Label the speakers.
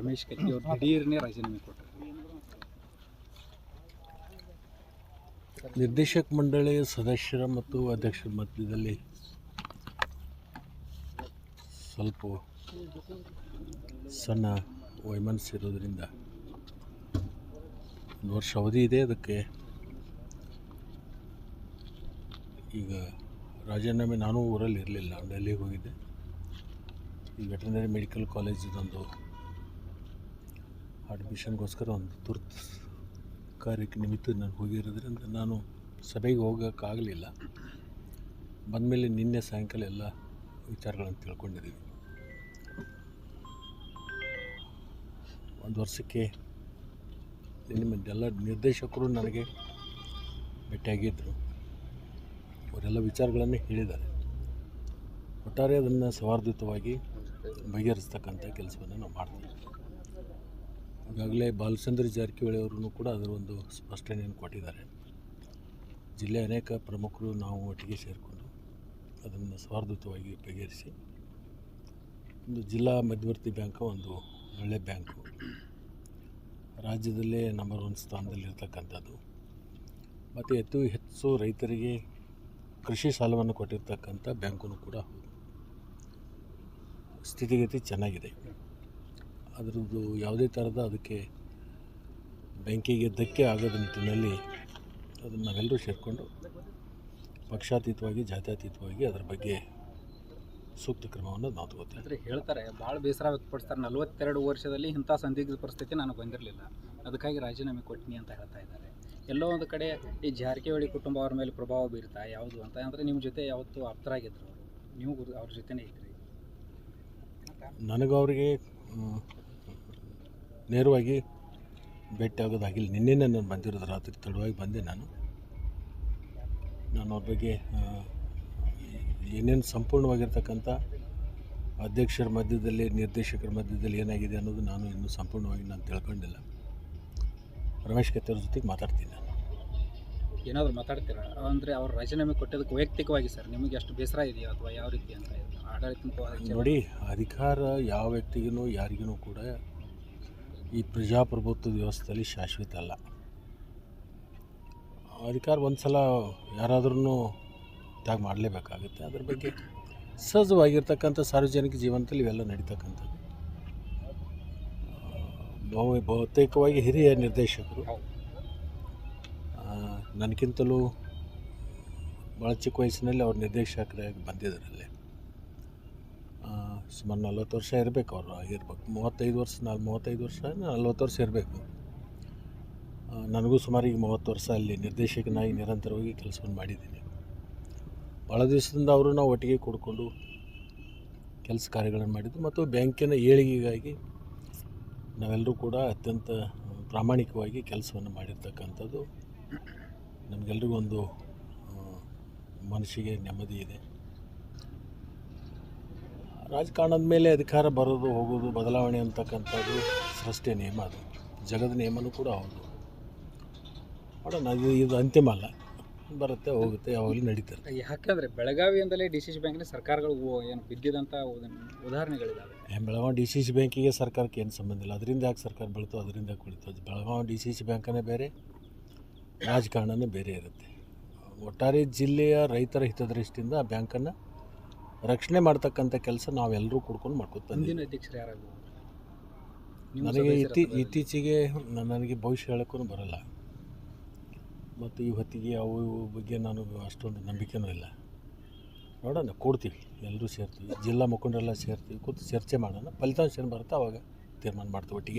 Speaker 1: ರಮೇಶ್ ಕತ್ತಿ ಅವರು ದಿಢೀರ್ನೇ ರಾಜೀನಾಮೆ ಕೊಟ್ಟರು
Speaker 2: ನಿರ್ದೇಶಕ ಮಂಡಳಿಯ ಸದಸ್ಯರ ಮತ್ತು ಅಧ್ಯಕ್ಷರ ಮಧ್ಯದಲ್ಲಿ ಸ್ವಲ್ಪ ಸಣ್ಣ ವೈಮನ್ಸ್ ಇರೋದ್ರಿಂದ ಒಂದು ವರ್ಷ ಅವಧಿ ಇದೆ ಅದಕ್ಕೆ ಈಗ ರಾಜೀನಾಮೆ ನಾನು ಊರಲ್ಲಿ ಇರಲಿಲ್ಲ ಡೆಲ್ಲಿಗೆ ಹೋಗಿದ್ದೆ. ಈ ವೆಟರ್ನರಿ ಮೆಡಿಕಲ್ ಕಾಲೇಜಿದೊಂದು ಅಡ್ಮಿಷನ್ಗೋಸ್ಕರ ಒಂದು ತುರ್ತು ಕಾರ್ಯಕ್ಕೆ ನಿಮಿತ್ತ ನಾನು ಹೋಗಿರೋದ್ರಿಂದ ನಾನು ಸಭೆಗೆ ಹೋಗೋಕ್ಕಾಗಲಿಲ್ಲ. ಬಂದಮೇಲೆ ನಿನ್ನೆ ಸಾಯಂಕಾಲ ಎಲ್ಲ ವಿಚಾರಗಳನ್ನು ತಿಳ್ಕೊಂಡಿದ್ದೀನಿ ಒಂದು ವರ್ಷಕ್ಕೆ ನಿಮ್ಮ ಎಲ್ಲ ನಿರ್ದೇಶಕರು ನನಗೆ ಭೇಟಿಯಾಗಿದ್ದರು ಅವರೆಲ್ಲ ವಿಚಾರಗಳನ್ನೇ ಹೇಳಿದ್ದಾರೆ. ಒಟ್ಟಾರೆ ಅದನ್ನು ಸೌಹಾರ್ದಯುತವಾಗಿ ಬಗೆಹರಿಸ್ತಕ್ಕಂಥ ಕೆಲಸವನ್ನು ನಾವು ಮಾಡ್ತೀವಿ. ಈಗಾಗಲೇ ಬಾಲಚಂದ್ರ ಜಾರಕಿಹೊಳಿ ಅವರು ಕೂಡ ಅದರ ಒಂದು ಸ್ಪಷ್ಟನೆಯನ್ನು ಕೊಟ್ಟಿದ್ದಾರೆ. ಜಿಲ್ಲೆಯ ಅನೇಕ ಪ್ರಮುಖರು ನಾವು ಒಟ್ಟಿಗೆ ಸೇರಿಕೊಂಡು ಅದನ್ನು ಸ್ವಾರ್ಧುತವಾಗಿ ಬಗೆಹರಿಸಿ, ಒಂದು ಜಿಲ್ಲಾ ಮಧ್ಯವರ್ತಿ ಬ್ಯಾಂಕ್, ಒಂದು ಒಳ್ಳೆ ಬ್ಯಾಂಕು. ರಾಜ್ಯದಲ್ಲೇ ನಂಬರ್ ಒನ್ ಸ್ಥಾನದಲ್ಲಿರ್ತಕ್ಕಂಥದ್ದು. ಮತ್ತು ಹೆಚ್ಚು ಹೆಚ್ಚು ರೈತರಿಗೆ ಕೃಷಿ ಸಾಲವನ್ನು ಕೊಟ್ಟಿರ್ತಕ್ಕಂಥ ಬ್ಯಾಂಕು ಕೂಡ ಸ್ಥಿತಿಗತಿ ಚೆನ್ನಾಗಿದೆ. ಅದರದ್ದು ಯಾವುದೇ ಥರದ ಅದಕ್ಕೆ ಬೆಂಕಿಗೆ ಧಕ್ಕೆ ಆಗದ ನಿಟ್ಟಿನಲ್ಲಿ ಅದನ್ನು ನಾವೆಲ್ಲರೂ ಸೇರಿಕೊಂಡು ಪಕ್ಷಾತೀತವಾಗಿ ಜಾತ್ಯತೀತವಾಗಿ ಅದರ ಬಗ್ಗೆ ಸೂಕ್ತ ಕ್ರಮವನ್ನು ನಾವು ತಗೋತೀವಿ.
Speaker 1: ಅಂದರೆ ಹೇಳ್ತಾರೆ ಭಾಳ ಬೇಸರ ವ್ಯಕ್ತಪಡಿಸ್ತಾರೆ. ನಲವತ್ತೆರಡು ವರ್ಷದಲ್ಲಿ ಇಂಥ ಸಂದಿಗ್ಧ ಪರಿಸ್ಥಿತಿ ನನಗೆ ಬಂದಿರಲಿಲ್ಲ. ಅದಕ್ಕಾಗಿ ರಾಜೀನಾಮೆ ಕೊಟ್ಟಿನಿ ಅಂತ ಹೇಳ್ತಾ ಇದ್ದಾರೆ. ಎಲ್ಲೋ ಒಂದು ಕಡೆ ಈ ಜಾರಕಿಹೊಳಿ ಕುಟುಂಬ ಅವ್ರ ಮೇಲೆ ಪ್ರಭಾವ ಬೀರ್ತಾ ಯಾವುದು ಅಂತ ಅಂದರೆ ನಿಮ್ಮ ಜೊತೆ ಯಾವತ್ತು ಆಪ್ತರಾಗಿದ್ದರು ನೀವು ಅವ್ರ ಜೊತೆನೇ ಇದ್ರಿ.
Speaker 2: ನನಗೆ ಅವರಿಗೆ ನೇರವಾಗಿ ಭೇಟಿ ಆಗೋದಾಗಿಲ್ಲ ನಿನ್ನೆನೇ ನಾನು ಬಂದಿರೋದು ರಾತ್ರಿ ತಡವಾಗಿ ಬಂದೆ ನಾನು. ನಾನು ಅವ್ರ ಬಗ್ಗೆ ಏನೇನು ಸಂಪೂರ್ಣವಾಗಿರ್ತಕ್ಕಂಥ ಅಧ್ಯಕ್ಷರ ಮಧ್ಯದಲ್ಲಿ ನಿರ್ದೇಶಕರ ಮಧ್ಯದಲ್ಲಿ ಏನಾಗಿದೆ ಅನ್ನೋದು ನಾನು ಇನ್ನೂ ಸಂಪೂರ್ಣವಾಗಿ ನಾನು ತಿಳ್ಕೊಂಡಿಲ್ಲ. ರಮೇಶ್ ಕತ್ತೆ ಅವ್ರ ಜೊತೆಗೆ ಮಾತಾಡ್ತೀನಿ ನಾನು.
Speaker 1: ಏನಾದರೂ ಮಾತಾಡ್ತೀರಾ? ಅಂದರೆ ಅವ್ರು ರಾಜೀನಾಮೆ ಕೊಟ್ಟಿದ್ದಕ್ಕೆ ವೈಯಕ್ತಿಕವಾಗಿ ಸರ್ ನಿಮಗೆ ಎಷ್ಟು ಬೇಸರ ಇದೆಯಾ ಅಥವಾ ಯಾವ ರೀತಿ ಅಂತ? ಆಡಳಿತ
Speaker 2: ನೋಡಿ ಅಧಿಕಾರ ಯಾವ ವ್ಯಕ್ತಿಗೂ ಯಾರಿಗೂ ಕೂಡ ಈ ಪ್ರಜಾಪ್ರಭುತ್ವ ವ್ಯವಸ್ಥೆಯಲ್ಲಿ ಶಾಶ್ವತ ಅಲ್ಲ. ಅಧಿಕಾರ ಒಂದು ಸಲ ಯಾರಾದ್ರೂ ತ್ಯಾಗ ಮಾಡಲೇಬೇಕಾಗುತ್ತೆ. ಅದ್ರ ಬಗ್ಗೆ ಸಹಜವಾಗಿರ್ತಕ್ಕಂಥ ಸಾರ್ವಜನಿಕ ಜೀವನದಲ್ಲಿ ಇವೆಲ್ಲ ನಡೀತಕ್ಕಂಥದ್ದು. ಬಹು, ಬಹುತೇಕವಾಗಿ ಹಿರಿಯ ನಿರ್ದೇಶಕರು. ನನಗಿಂತಲೂ ಭಾಳ ಚಿಕ್ಕ ವಯಸ್ಸಿನಲ್ಲಿ ಅವ್ರ ನಿರ್ದೇಶಕರಾಗಿ ಬಂದಿದ್ದರಲ್ಲಿ ಸುಮಾರು ನಲ್ವತ್ತು ವರ್ಷ ಇರಬೇಕು ಅವರು ಆಗಿರ್ಬೇಕು. ಮೂವತ್ತೈದು ವರ್ಷ ನಾಲ್ಕು ಮೂವತ್ತೈದು ವರ್ಷ ನಲ್ವತ್ತು ವರ್ಷ ಇರಬೇಕು. ನನಗೂ ಸುಮಾರು ಈಗ ಮೂವತ್ತು ವರ್ಷ ಅಲ್ಲಿ ನಿರ್ದೇಶಕನಾಗಿ ನಿರಂತರವಾಗಿ ಕೆಲಸವನ್ನು ಮಾಡಿದ್ದೀನಿ. ಭಾಳ ದಿವಸದಿಂದ ಅವರು ನಾವು ಒಟ್ಟಿಗೆ ಕೂಡ್ಕೊಂಡು ಕೆಲಸ ಕಾರ್ಯಗಳನ್ನು ಮಾಡಿದ್ದು ಮತ್ತು ಬ್ಯಾಂಕಿನ ಏಳಿಗೆಗಾಗಿ ನಾವೆಲ್ಲರೂ ಕೂಡ ಅತ್ಯಂತ ಪ್ರಾಮಾಣಿಕವಾಗಿ ಕೆಲಸವನ್ನು ಮಾಡಿರ್ತಕ್ಕಂಥದ್ದು. ನಮಗೆಲ್ರಿಗೂ ಒಂದು ಮನಸ್ಸಿಗೆ ನೆಮ್ಮದಿ ಇದೆ. ರಾಜಕಾರಣದ ಮೇಲೆ ಅಧಿಕಾರ ಬರೋದು ಹೋಗೋದು ಬದಲಾವಣೆ ಅಂತಕ್ಕಂಥದ್ದು ಸೃಷ್ಟಿಯ ನಿಯಮ ಅದು. ಜಗದ ನಿಯಮನೂ ಕೂಡ ಹೌದು. ನೋಡೋಣ ಇದು ಇದು ಅಂತಿಮ ಅಲ್ಲ. ಬರುತ್ತೆ ಹೋಗುತ್ತೆ ಯಾವಾಗಲೂ ನಡೀತಾರೆ
Speaker 1: ಯಾಕಂದರೆ ಬೆಳಗಾವಿಯಿಂದಲೇ ಡಿ ಸಿ ಸಿ ಬ್ಯಾಂಕಿನ ಸರ್ಕಾರಗಳು ಏನು ಬಿದ್ದಿದಂಥ ಉದ- ಉದಾಹರಣೆಗಳಿದ್ದಾವೆ
Speaker 2: ಬೆಳಗಾವಿ ಡಿ ಸಿ ಸಿ ಬ್ಯಾಂಕಿಗೆ ಸರ್ಕಾರಕ್ಕೆ ಏನು ಸಂಬಂಧ ಇಲ್ಲ. ಅದರಿಂದ ಯಾಕೆ ಸರ್ಕಾರ ಬೆಳೀತು ಅದರಿಂದ ಕುಳಿತು. ಅದು ಬೆಳಗಾವಿ ಡಿ ಸಿ ಸಿ ಬ್ಯಾಂಕನೇ ಬೇರೆ ರಾಜಕಾರಣನೇ ಬೇರೆ ಇರುತ್ತೆ. ಒಟ್ಟಾರೆ ಜಿಲ್ಲೆಯ ರೈತರ ಹಿತದೃಷ್ಟಿಯಿಂದ ಆ ಬ್ಯಾಂಕನ್ನು ರಕ್ಷಣೆ ಮಾಡ್ತಕ್ಕಂಥ ಕೆಲಸ ನಾವೆಲ್ಲರೂ ಕೂಡ್ಕೊಂಡು ಮಾಡ್ಕೊತ
Speaker 1: ಅಧ್ಯಕ್ಷರು ಯಾರಾದ್ರು?
Speaker 2: ನನಗೆ ಇತ್ತಿ ಇತ್ತೀಚೆಗೆ ನನಗೆ ಭವಿಷ್ಯ ಹೇಳೋಕ್ಕೂ ಬರಲ್ಲ. ಮತ್ತು ಈ ಹೊತ್ತಿಗೆ ಅವು ಇವು ಬಗ್ಗೆ ನಾನು ಅಷ್ಟೊಂದು ನಂಬಿಕೆನೂ ಇಲ್ಲ. ನೋಡೋಣ ಕೂಡ್ತೀವಿ. ಎಲ್ಲರೂ ಸೇರ್ತೀವಿ. ಜಿಲ್ಲಾ ಮುಖಂಡರೆಲ್ಲ ಸೇರ್ತೀವಿ. ಕೂತು ಚರ್ಚೆ ಮಾಡೋಣ. ಫಲಿತಾಂಶ ಏನು ಬರುತ್ತೆ. ಅವಾಗ ತೀರ್ಮಾನ ಮಾಡ್ತೀವಿ ಒಟ್ಟಿಗೆ.